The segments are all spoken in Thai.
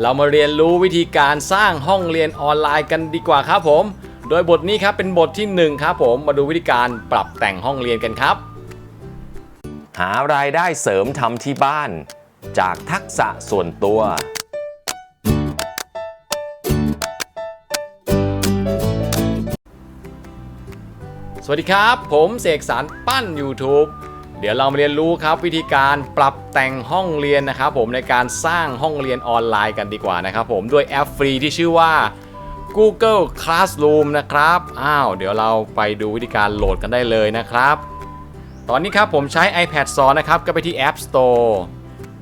เรามาเรียนรู้วิธีการสร้างห้องเรียนออนไลน์กันดีกว่าครับผม โดยบทนี้ครับเป็นบทที่หนึ่งครับผมมาดูวิธีการปรับแต่งห้องเรียนกันครับ หารายได้เสริมทำที่บ้าน จากทักษะส่วนตัว สวัสดีครับ ผมเสกสรรปั้น YouTube เดี๋ยวเรามาเรียนรู้ครับวิธีการปรับแต่งห้องเรียนนะครับผมในการสร้างห้องเรียนออนไลน์กันดีกว่านะครับผมด้วยแอปฟรีที่ชื่อว่า Google Classroom นะครับอ้าวเดี๋ยวเราไปดูวิธีการโหลดกันได้เลยนะครับ ตอนนี้ครับผมใช้ iPad สอนนะครับก็ไปที่ App Store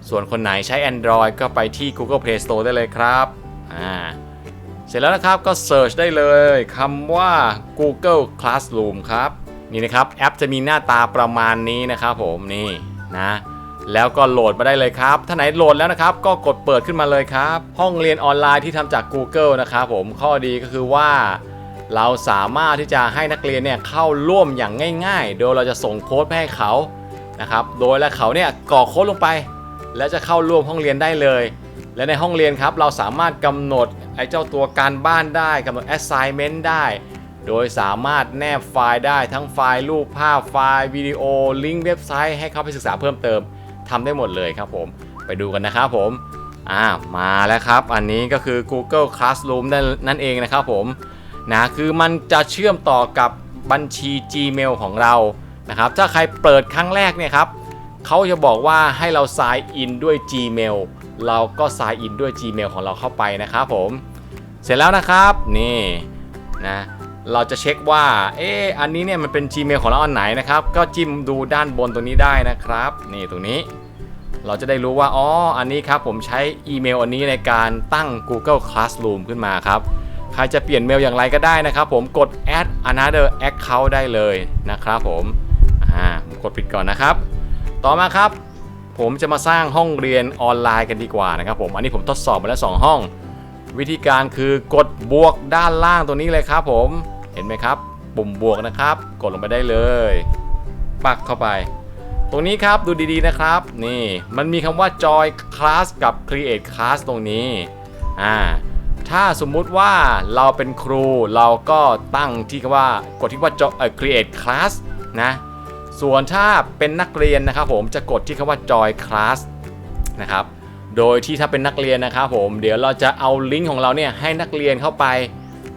ส่วนคนไหนใช้ Android ก็ไปที่ Google Play Store ได้เลยครับอ่าเสร็จแล้วนะครับก็เ e ิร์ชได้เลยคำว่า Google Classroom ครับ นี่นะครับแอปจะมีหน้าตาประมาณนี้นะครับผมนี่นะแล้วก็โหลดมาได้เลยครับ ถ้าไหนโหลดแล้วนะครับ ก็กดเปิดขึ้นมาเลยครับ ห้องเรียนออนไลน์ที่ทำจาก Google นะครับผมข้อดีก็คือว่า เราสามารถที่จะให้นักเรียนเนี่ยเข้าร่วมอย่างง่าย ๆ โดยเราจะส่งโค้ดไปให้เขานะครับ โดยแล้วเขาเนี่ยกรอกโค้ดลงไป แล้วจะเข้าร่วมห้องเรียนได้เลย และในห้องเรียนครับเราสามารถกำหนดไอ้เจ้าตัวการบ้านได้กำหนด assignment ได้ โดยสามารถแนบไฟล์ได้ทั้งไฟล์รูปภาพไฟล์วิดีโอ ลิงก์เว็บไซต์ให้เข้าไปศึกษาเพิ่มเติมทำได้หมดเลยครับผม ไปดูกันนะครับผมอ่ามาแล้วครับ อันนี้ก็คือ Google Classroom นั่นนั่นเองนะครับผมนะคือมันจะเชื่อมต่อกับบัญชี Gmail ของเรานะครับถ้าใครเปิดครั้งแรกเนี่ยครับเขาจะบอกว่าให้เรา sign in ด้วย Gmail เราก็ sign in ด้วย Gmail ของเราเข้าไปนะครับผม เสร็จแล้วนะครับนี่นะ เราจะเช็คว่า เอ๊ะอันนี้เนี่ยมันเป็น Gmail ของเราอันไหนนะครับ ก็จิ้มดูด้านบนตรงนี้ได้นะครับ นี่ตรงนี้ เราจะได้รู้ว่า อ๋อ อันนี้ครับผมใช้อีเมลอันนี้ในการตั้ง Google Classroom ขึ้นมาครับ ใครจะเปลี่ยนเมลอย่างไรก็ได้นะครับผม กด add another account ได้เลยนะครับผม อ่า ผมกดปิดก่อนนะครับ ต่อมาครับ ผมจะมาสร้างห้องเรียนออนไลน์กันดีกว่านะครับผม อันนี้ผมทดสอบมาแล้ว 2 ห้อง วิธีการคือกดบวกด้านล่างตรงนี้เลยครับผม เห็นไหมครับ ปุ่มบวกนะครับ กดลงไปได้เลย ปักเข้าไป ตรงนี้ครับดูดีๆนะครับ นี่มันมีคำว่า join class กับ create class ตรงนี้อ่าถ้าสมมุติว่าเราเป็นครูเราก็ตั้งที่คำว่ากดที่ว่า jo- เอ่อ create class นะส่วนถ้าเป็นนักเรียนนะครับผมจะกดที่คำว่า join class นะครับโดยที่ถ้าเป็นนักเรียนนะครับผมเดี๋ยวเราจะเอาลิงก์ของเราเนี่ยให้นักเรียนเข้าไป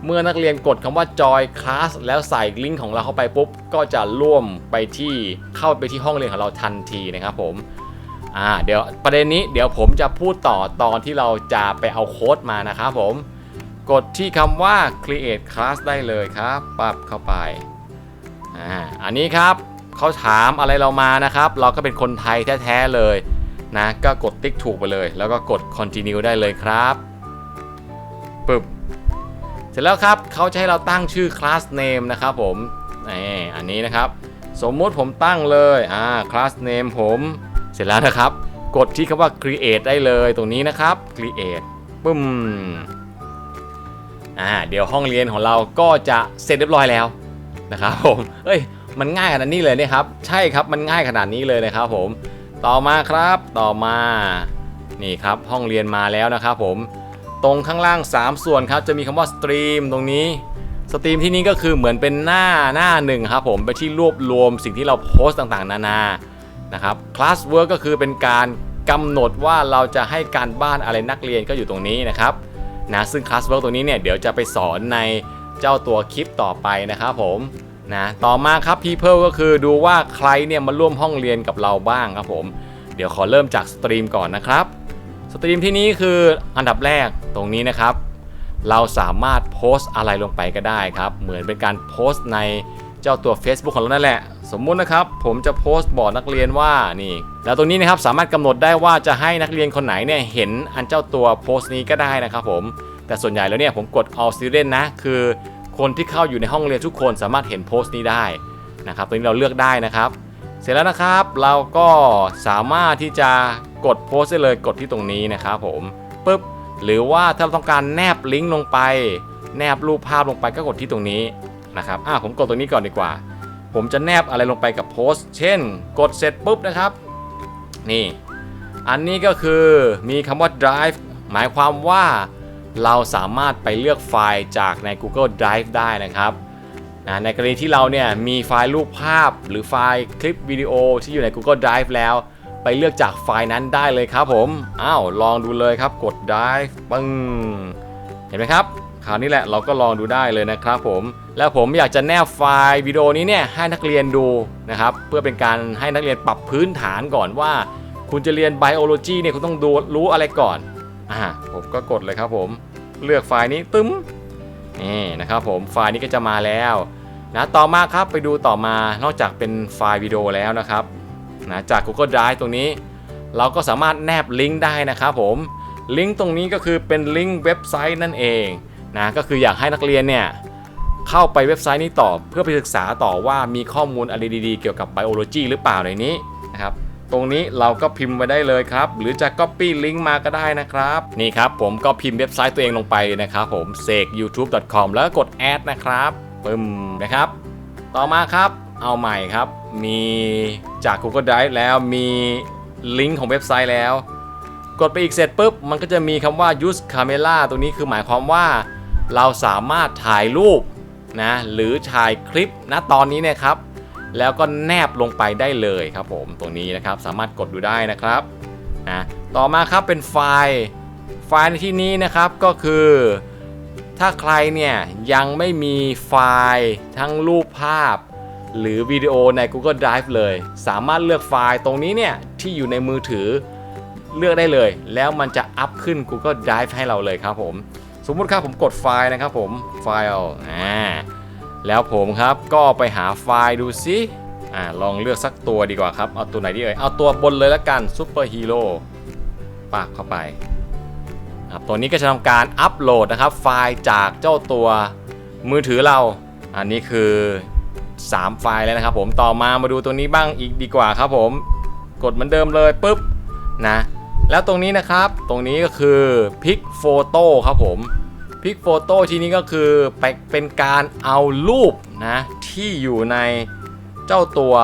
เมื่อนักเรียนกดคำว่า join class แล้วใส่ลิงก์ของเราเข้าไปปุ๊บ ก็จะร่วมไปที่เข้าไปที่ห้องเรียนของเราทันทีนะครับผมอ่าเดี๋ยวประเด็นนี้เดี๋ยวผมจะพูดต่อตอนที่เราจะไปเอาโค้ดมานะครับผม กดที่คำว่า create class ได้เลยครับปั๊บเข้าไปอ่าอันนี้ครับเขาถามอะไรเรามานะครับ เราก็เป็นคนไทยแท้ๆเลยนะ ก็กดติ๊กถูกไปเลย แล้วก็กด continue ได้เลยครับปึ๊บ ร็จแล้วครับเขาจะให้เราตั้งชื่อ class name นะครับผมนี่อันนี้นะครับ สมมุติผมตั้งเลยอ่า class name ผมเสร็จแล้วนะครับ กดที่คำว่า create ได้เลยตรงนี้นะครับ create ปึ้มอ่าเดี๋ยวห้องเรียนของเราก็จะเสร็จเรียบร้อยแล้วนะครับผมเอ้ยมันง่ายขนาดนี้เลยเนี่ยครับ ใช่ครับมันง่ายขนาดนี้เลยนะครับผม ต่อมาครับต่อมานี่ครับห้องเรียนมาแล้วนะครับผม ตรงข้างล่าง 3 ส่วนครับจะมีคำว่าสตรีมตรงนี้สตรีมที่นี้ก็คือเหมือนเป็นหน้าหน้าหนึ่งครับผมไปที่รวบรวมสิ่งที่เราโพสต์ต่างๆ นานานะครับ class work ก็คือเป็นการกำหนดว่าเราจะให้การบ้านอะไรนักเรียนก็อยู่ตรงนี้นะครับนะซึ่ง class work ตัวนี้เนี่ยเดี๋ยวจะไปสอนในเจ้าตัวคลิปต่อไปนะครับผมนะต่อมาครับ people ก็คือดูว่าใครเนี่ยมาร่วมห้องเรียนกับเราบ้างครับผม เดี๋ยวขอเริ่มจากสตรีมก่อนนะครับ สตรีมที่นี้คืออันดับแรก ตรงนี้นะครับ เราสามารถโพสต์อะไรลงไปก็ได้ครับ เหมือนเป็นการโพสต์ในเจ้าตัว Facebook ของเรานั่นแหละ สมมุตินะครับ ผมจะโพสต์บอกนักเรียนว่านี่ แล้วตรงนี้นะครับสามารถกำหนดได้ว่าจะให้นักเรียนคนไหนเนี่ยเห็นอันเจ้าตัวโพสต์นี้ก็ได้นะครับผม แต่ส่วนใหญ่แล้วเนี่ยผมกด all student นะ คือคนที่เข้าอยู่ในห้องเรียนทุกคนสามารถเห็นโพสต์นี้ได้นะครับตรงนี้เราเลือกได้นะครับเสร็จแล้วนะครับเราก็สามารถที่จะกดโพสต์ได้เลยกดที่ตรงนี้นะครับผมปึ๊บ หรือว่าถ้าเราต้องการแนบลิงก์ลงไป แนบรูปภาพลงไปก็กดที่ตรงนี้นะครับอ่าผมกดตรงนี้ก่อนดีกว่า ผมจะแนบอะไรลงไปกับโพสต์ เช่น กดเสร็จปุ๊บนะครับ นี่ อันนี้ก็คือมีคำว่า drive หมายความว่าเราสามารถไปเลือกไฟล์จากใน Google Drive ได้นะครับนะในกรณีที่เราเนี่ยมีไฟล์รูปภาพหรือไฟล์คลิปวิดีโอที่อยู่ใน Google Drive แล้ว ไปเลือกจากไฟล์นั้นได้เลยครับผมอ้าวลองดูเลยครับกด Drive ปึ้งเห็นไหมครับคราวนี้แหละเราก็ลองดูได้เลยนะครับผม แล้วผมอยากจะแนบไฟล์วิดีโอนี้เนี่ยให้นักเรียนดูนะครับ เพื่อเป็นการให้นักเรียนปรับพื้นฐานก่อนว่า คุณจะเรียนไบโอโลจีเนี่ยคุณต้องดูรู้อะไรก่อนอ่าผมก็กดเลยครับผมเลือกไฟล์นี้ตึ้มนี่นะครับผมไฟล์นี้ก็จะมาแล้วนะต่อมาครับไปดูต่อมานอกจากเป็นไฟล์วิดีโอแล้วนะครับ นะจาก Google Drive ตรงนี้ เราก็สามารถแนบลิงก์ได้นะครับผมลิงก์ตรงนี้ก็คือเป็นลิงก์เว็บไซต์นั่นเองนะก็คืออยากให้นักเรียนเนี่ยเข้าไปเว็บไซต์นี้ต่อเพื่อไปศึกษาต่อว่ามีข้อมูลอะไรดีๆ เกี่ยวกับไบโอโลจีหรือเปล่าในนี้นะครับตรงนี้เราก็พิมพ์ไว้ได้เลยครับ หรือจะ Copy ลิงก์มาก็ได้นะครับ นี่ครับผมก็พิมพ์เว็บไซต์ตัวเองลงไปนะครับผม s e k youtube.com แล้วก็กด add นะครับปึ้มนะครับ ต่อมาครับ เอาใหม่ครับ มี จาก Google Drive แล้วมีลิงก์ของเว็บไซต์แล้ว กดไปอีกเสร็จปุ๊บ มันก็จะมีคำว่า use camera ตรงนี้คือหมายความว่าเราสามารถถ่ายรูปนะหรือถ่ายคลิปณตอนนี้เนยครับ แล้วก็แนบลงไปได้เลยครับผมตรงนี้นะครับสามารถกดดูได้นะครับนะต่อมาครับเป็นไฟล์ไฟล์ในที่นี้นะครับก็คือ ถ้าใครเนี่ยยังไม่มีไฟล์ทั้งรูปภาพ หรือวิดีโอใน Google Drive เลย สามารถเลือกไฟล์ตรงนี้เนี่ย ที่อยู่ในมือถือเลือกได้เลย แล้วมันจะอัพขึ้น Google Drive ให้เราเลยครับผม สมมุติครับผมกดไฟล์นะครับผมไฟล์อ่าแล้วผมครับก็ไปหาไฟล์ดูซิอ่าลองเลือกสักตัวดีกว่าครับ เอาตัวไหนดีเอ่ยเอาตัวบนเลยละกันซูเปอร์ฮีโร่ปากเข้าไปครับตัวนี้ก็จะทำการอัปโหลดนะครับ ไฟล์จากเจ้าตัวมือถือเรา อันนี้คือ 3 ไฟล์แล้วนะครับผมต่อมามาดูตัวนี้บ้างอีกดีกว่าครับผมกดเหมือนเดิมเลยปุ๊บนะแล้วตรงนี้นะครับตรงนี้ก็คือพิกโฟโต้ครับผมพิกโฟโต้ที่นี้ก็คือไปเป็นการเอารูปนะที่อยู่ในเจ้าตัว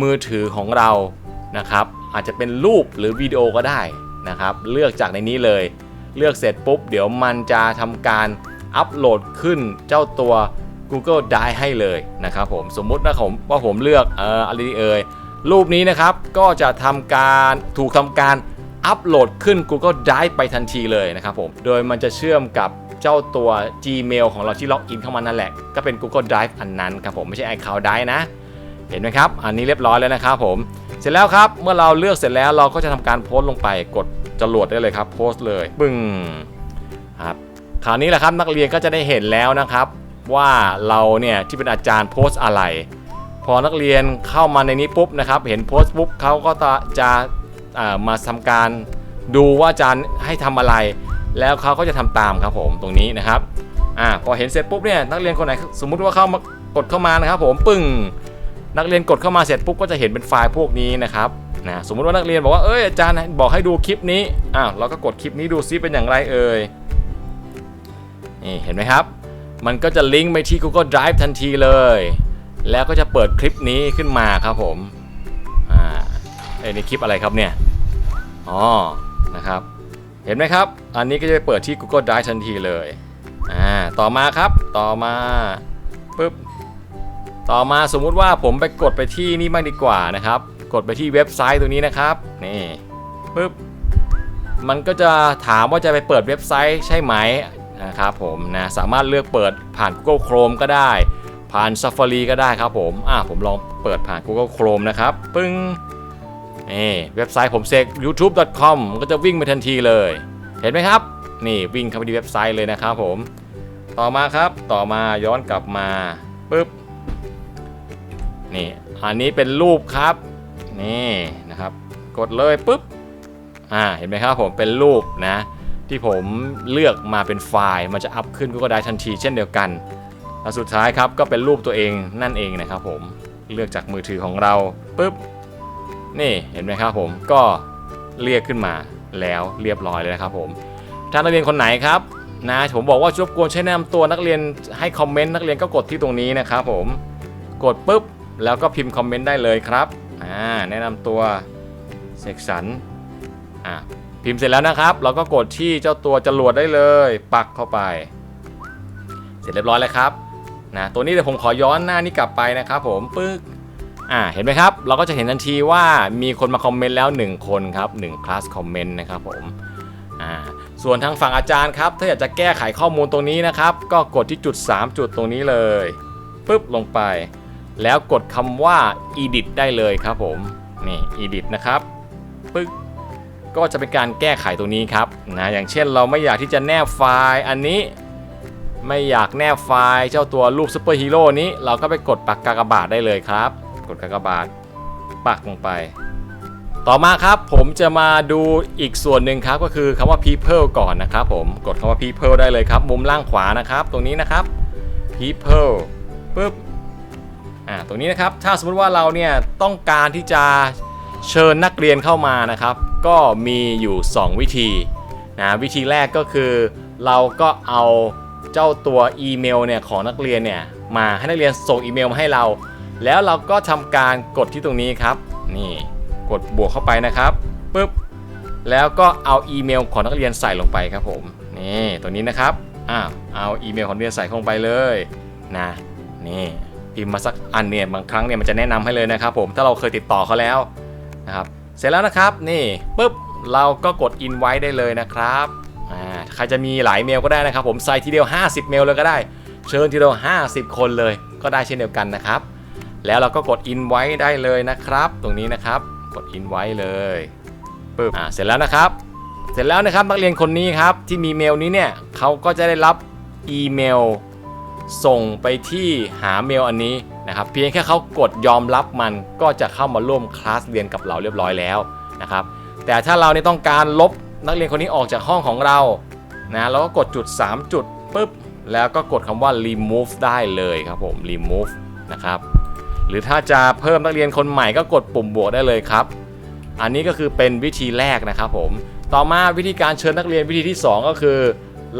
มือถือของเรานะครับ อาจจะเป็นรูปหรือวิดีโอก็ได้นะครับ เลือกจากในนี้เลย เลือกเสร็จปุ๊บ เดี๋ยวมันจะทำการอัปโหลดขึ้นเจ้าตัว Google Drive ให้เลยนะครับผมสมมุตินะผมว่าผมเลือกเอ่ออะไรดีเอ่ยรูปนี้นะครับก็จะทำการถูกทำการอัปโหลดขึ้น Google Drive ไปทันทีเลยนะครับผมโดยมันจะเชื่อมกับเจ้าตัว Gmail ของเราที่ล็อกอินเข้ามานั่นแหละ ก็เป็น Google Drive อันนั้นครับผมไม่ใช่ iCloud Drive นะ เห็นไหมครับ อันนี้เรียบร้อยแล้วนะครับผม เสร็จแล้วครับเมื่อเราเลือกเสร็จแล้วเราก็จะทำการโพสต์ลงไปกดจรวดได้เลยครับ โพสต์เลยปึ้งครับคราวนี้แหละครับนักเรียนก็จะได้เห็นแล้วนะครับ ว่าเราเนี่ยที่เป็นอาจารย์โพสต์อะไร พอนักเรียนเข้ามาในนี้ปุ๊บนะครับ เห็นโพสต์ปุ๊บเขาก็จะะมาทำการดูว่าอาจารย์ให้ทำอะไร แล้วเขาก็จะทำตามครับผมตรงนี้นะครับอ่าพอเห็นเสร็จปุ๊บเนี่ยนักเรียนคนไหนสมมุติว่าเข้ามากดเข้ามานะครับ ผมปึ้งนักเรียนกดเข้ามาเสร็จปุ๊บก็จะเห็นเป็นไฟล์พวกนี้นะครับนะสมมุติว่านักเรียนบอกว่าเอ้ยอาจารย์บอกให้ดูคลิปนี้อ้าวเราก็กดคลิปนี้ดูซิเป็นอย่างไรเอ่ยนี่เห็นไหมครับ มันก็จะลิงก์ไปที่ Google Drive ทันทีเลย แล้วก็จะเปิดคลิปนี้ขึ้นมาครับผม อ่าเอ้นี่คลิปอะไรครับเนี่ย อ๋อ นะครับ เห็นไหมครับ อันนี้ก็จะเปิดที่ Google Drive ทันทีเลย อ่า ต่อมาครับ ต่อมาปึ๊บ ต่อมาสมมุติว่าผมไปกดไปที่นี่บ้างดีกว่านะครับ กดไปที่เว็บไซต์ตัวนี้นะครับ นี่ปึ๊บ มันก็จะถามว่าจะไปเปิดเว็บไซต์ใช่ไหม นะครับผมนะสามารถเลือกเปิดผ่าน Google Chrome ก็ได้ ผ่าน Safari ก็ได้ครับผมอ่าผมลองเปิดผ่าน Google Chrome นะครับปึ้งนี่เว็บไซต์ผมเซก youtube.com มันก็จะวิ่งไปทันทีเลย เห็นไหมครับ นี่วิ่งเข้าไปที่เว็บไซต์เลยนะครับผม ต่อมาครับต่อมาย้อนกลับมาปึ๊บนี่อันนี้เป็นรูปครับนี่นะครับ กดเลยปุ๊บอ่าเห็นไหมครับผมเป็นรูปนะ ที่ผมเลือกมาเป็นไฟล์ มันจะอัพขึ้นก็ได้ทันทีเช่นเดียวกันแล้วสุดท้ายครับก็เป็นรูปตัวเองนั่นเองนะครับผมเลือกจากมือถือของเราปุ๊บนี่เห็นไหมครับผมก็เรียกขึ้นมาแล้วเรียบร้อยเลยนะครับผมถ้านักเรียนคนไหนครับนะผมบอกว่าช่วยกวนใช้แนะนำตัวนักเรียนให้คอมเมนต์นักเรียนก็กดที่ตรงนี้นะครับผมกดปุ๊บแล้วก็พิมพ์คอมเมนต์ได้เลยครับอ่าแนะนำตัวเสกสรรอ่า พิมพ์เสร็จแล้วนะครับ เราก็กดที่เจ้าตัวจรวดได้เลย ปักเข้าไป เสร็จเรียบร้อยแล้วครับนะตัวนี้เดี๋ยวผมขอย้อนหน้านี้กลับไปนะครับผมปึ๊กอ่าเห็นไหมครับ เราก็จะเห็นทันทีว่ามีคนมาคอมเมนต์แล้ว 1 คนครับ1คลาสคอมเมนต์นะครับผมอ่าส่วนทางฝั่งอาจารย์ครับ ถ้าอยากจะแก้ไขข้อมูลตรงนี้นะครับ ก็กดที่จุด 3 จุดตรงนี้เลยปึ๊บลงไป แล้วกดคำว่า edit ได้เลยครับผมนี่ edit นะครับปึ๊ก ก็จะเป็นการแก้ไขตรงนี้ครับนะอย่างเช่นเราไม่อยากที่จะแนบไฟล์อันนี้ไม่อยากแนบไฟล์เจ้าตัวรูปซูเปอร์ฮีโร่นี้ เราก็ไปกดปักกากบาทได้เลยครับ กดกากบาทปักลงไป ต่อมาครับผมจะมาดูอีกส่วนหนึ่งครับก็คือคำว่า people ก่อนนะครับผมกดคำว่า people ได้เลยครับ มุมล่างขวานะครับ ตรงนี้นะครับ people ปึ๊บอ่าตรงนี้นะครับถ้าสมมติว่าเราเนี่ยต้องการที่จะเชิญนักเรียนเข้ามานะครับ ก็มีอยู่ 2 วิธีนะวิธีแรกก็คือ เราก็เอาเจ้าตัวอีเมลเนี่ยของนักเรียนเนี่ยมาให้นักเรียนส่งอีเมลมาให้เรา แล้วเราก็ทำการกดที่ตรงนี้ครับ นี่กดบวกเข้าไปนะครับปุ๊บแล้วก็เอาอีเมลของนักเรียนใส่ลงไปครับผมนี่ตัวนี้นะครับอ้าวเอาอีเมลของนักเรียนใส่เข้าไปเลยนะนี่พิมพ์มาสักอันเนี่ยบางครั้งเนี่ยมันจะแนะนำให้เลยนะครับผมถ้าเราเคยติดต่อเขาแล้วนะครับ เสร็จแล้วนะครับนี่ปุ๊บเราก็กด invite ได้เลยนะครับใครจะมีหลายเมลก็ได้นะครับ ผมใส่ทีเดียว 50 เมลเลยก็ได้ เชิญทีเดียว 50 คนเลยก็ได้เช่นเดียวกันนะครับ แล้วเราก็กด invite ได้เลยนะครับ ตรงนี้นะครับกด invite เลยปึ๊บอ่าเสร็จแล้วนะครับ เสร็จแล้วนะครับนักเรียนคนนี้ครับที่มีเมลนี้เนี่ยเขาก็จะได้รับอีเมลส่งไปที่หาเมลอันนี้ นะครับเพียงแค่เขากดยอมรับมันก็จะเข้ามาร่วมคลาสเรียนกับเราเรียบร้อยแล้วนะครับแต่ถ้าเราเนี่ยต้องการลบนักเรียนคนนี้ออกจากห้องของเรานะเราก็กดจุด 3 จุดปุ๊บแล้วก็กดคำว่า remove ได้เลยครับผม remove นะครับหรือถ้าจะเพิ่มนักเรียนคนใหม่ก็กดปุ่มบวกได้เลยครับ อันนี้ก็คือเป็นวิธีแรกนะครับผม ต่อมาวิธีการเชิญนักเรียนวิธีที่ 2 ก็คือ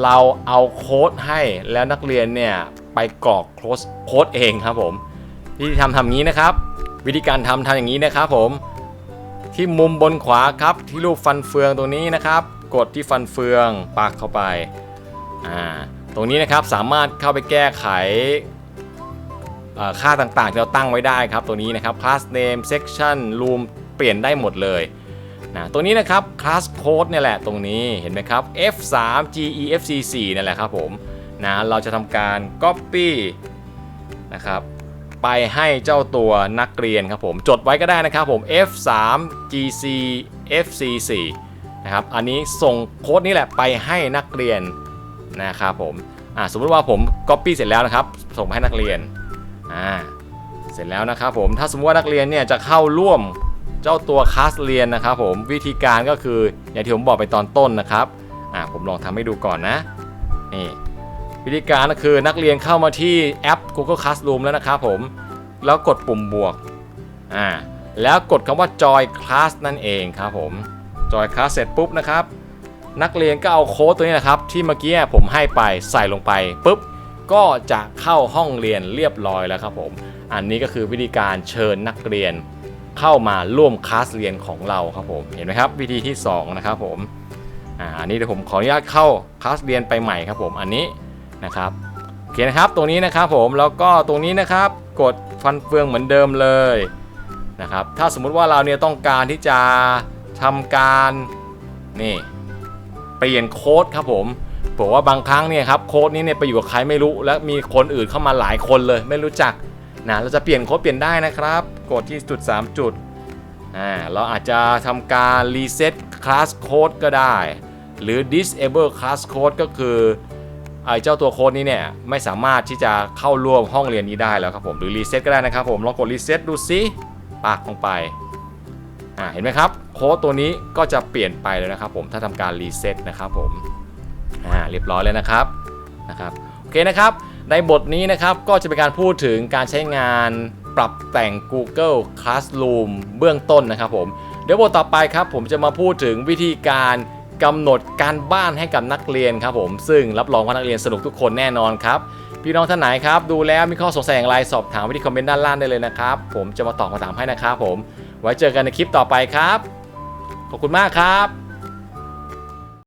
เราเอาโค้ดให้แล้วนักเรียนเนี่ยไปกรอกโค้ดโค้ดเองครับผม วิธีทำทำอย่างนี้นะครับ วิธีการทำทำอย่างนี้นะครับผมที่มุมบนขวาครับที่รูปฟันเฟืองตรงนี้นะครับ กดที่ฟันเฟืองปักเข้าไปอ่าตรงนี้นะครับสามารถเข้าไปแก้ไขค่าต่างๆที่เราตั้งไว้ได้ครับ ตัวนี้นะครับ class name section room เปลี่ยนได้หมดเลยนะตัวนี้นะครับ class code เนี่ยแหละตรงนี้เห็นไหมครับ f3 gefc4 นั่นแหละครับผมนะเราจะทำการ copy นะครับ ไปให้เจ้าตัวนักเรียนครับผม จดไว้ก็ได้นะครับผม f3 gc fc4 นะครับ อันนี้ส่งโค้ดนี้แหละไปให้นักเรียนนะครับผมสมมติว่าผม copy เสร็จแล้วนะครับ ส่งไปให้นักเรียนอ่าเสร็จแล้วนะครับผม ถ้าสมมติว่านักเรียนเนี่ยจะเข้าร่วมเจ้าตัวคลาสเรียนนะครับผม วิธีการก็คืออย่างที่ผมบอกไปตอนต้นนะครับอ่าผมลองทำให้ดูก่อนนะ นี่ วิธีการก็คือนักเรียนเข้ามาที่แอป Google Classroom แล้วนะครับผม แล้วกดปุ่มบวกอ่าแล้วกดคำว่า Join Class นั่นเองครับผม Join Class เสร็จปุ๊บนะครับ นักเรียนก็เอาโค้ดตัวนี้นะครับที่เมื่อกี้ผมให้ไปใส่ลงไปปุ๊บก็จะเข้าห้องเรียนเรียบร้อยแล้วครับผม อันนี้ก็คือวิธีการเชิญนักเรียนเข้ามาร่วมคลาสเรียนของเราครับผม เห็นไหมครับวิธีที่ 2 นะครับผม อ่าอันนี้เดี๋ยวผมขออนุญาตเข้าคลาสเรียนไปใหม่ครับผม อันนี้ นะครับโอเคนะครับตรงนี้นะครับผมแล้วก็ตรงนี้นะครับกดฟันเฟืองเหมือนเดิมเลยนะครับถ้าสมมุติว่าเราเนี่ยต้องการที่จะทำการนี่เปลี่ยนโค้ดครับผมบอกว่าบางครั้งเนี่ยครับโค้ดนี้เนี่ยไปอยู่กับใครไม่รู้ แล้วมีคนอื่นเข้ามาหลายคนเลย ไม่รู้จักนะเราจะเปลี่ยนโค้ดเปลี่ยนได้นะครับ กดที่จุด 3 จุดอ่าเราอาจจะทำการรีเซ็ตคลาสโค้ดก็ได้ หรือ disable class code ก็คือ เจ้าตัวโค้ดนี้เนี่ยไม่สามารถที่จะเข้าร่วมห้องเรียนนี้ได้แล้วครับผมหรือรีเซ็ตก็ได้นะครับผมลองกดรีเซ็ตดูซิปากลงไปอ่าเห็นไหมครับโค้ดตัวนี้ก็จะเปลี่ยนไปเลยนะครับผมถ้าทำการรีเซ็ตนะครับผมอ่าเรียบร้อยเลยนะครับนะครับโอเคนะครับในบทนี้นะครับก็จะเป็นการพูดถึงการใช้งานปรับแต่ง Google Classroom เบื้องต้นนะครับผมเดี๋ยวบทต่อไปครับผมจะมาพูดถึงวิธีการ กำหนดการบ้านให้กับนักเรียนครับผมซึ่งรับรองว่านักเรียนสนุกทุกคนแน่นอนครับพี่น้องท่านไหนครับดูแล้วมีข้อสงสัยอย่างไรสอบถามไว้ที่คอมเมนต์ด้านล่างได้เลยนะครับ ผมจะมาตอบคำถามให้นะครับผม ไว้เจอกันในคลิปต่อไปครับ ขอบคุณมากครับ